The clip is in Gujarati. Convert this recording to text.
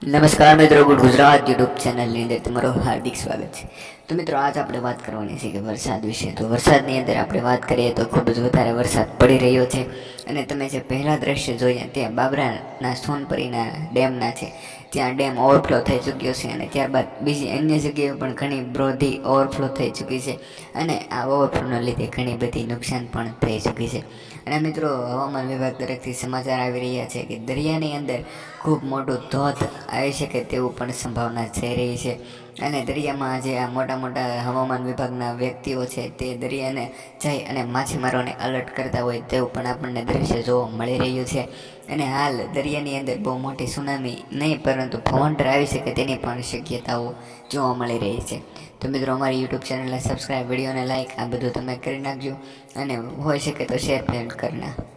નમસ્કાર મિત્રો, ગુડ ગુજરાત યુટ્યુબ ચેનલની અંદર તમારું હાર્દિક સ્વાગત છે. તો મિત્રો, આજ આપણે વાત કરવાની છે કે વરસાદ વિશે. તો વરસાદની અંદર આપણે વાત કરીએ તો ખૂબ જ વધારે વરસાદ પડી રહ્યો છે અને તમે જે પહેલાં દ્રશ્ય જોયા, ત્યાં બાબરાના સોનપરીના ડેમના છે ત્યાં ડેમ ઓવરફ્લો થઈ ચૂક્યો છે અને ત્યારબાદ બીજી અન્ય જગ્યાએ પણ ઘણી બ્રોધી ઓવરફ્લો થઈ ચૂકી છે અને આ ઓવરફ્લોના લીધે ઘણી બધી નુકસાન પણ થઈ ચૂકી છે. અને મિત્રો, હવામાન વિભાગ તરફથી સમાચાર આવી રહ્યા છે કે દરિયાની અંદર ખૂબ મોટું ધોધ આવી શકે તેવું પણ સંભાવના થઈ રહી છે. અને દરિયામાં જે આ મોટા મોટા હવામાન વિભાગના વ્યક્તિઓ છે તે દરિયાને જઈ અને માછીમારોને અલર્ટ કરતા હોય તેવું પણ આપણને દ્રશ્ય જોવા મળી રહ્યું છે. અને હાલ દરિયાની અંદર બહુ મોટી સુનામી નહીં, પરંતુ ભવંડર આવી શકે તેની પણ શક્યતાઓ જોવા મળી રહી છે. તો મિત્રો, અમારી યુટ્યુબ ચેનલને સબસ્ક્રાઈબ વિડીયોને લાઇક આ બધું તમે કરી નાખજો. અને હોઈ શકે તો શેર ફ્રેન્ડ કરી નાખ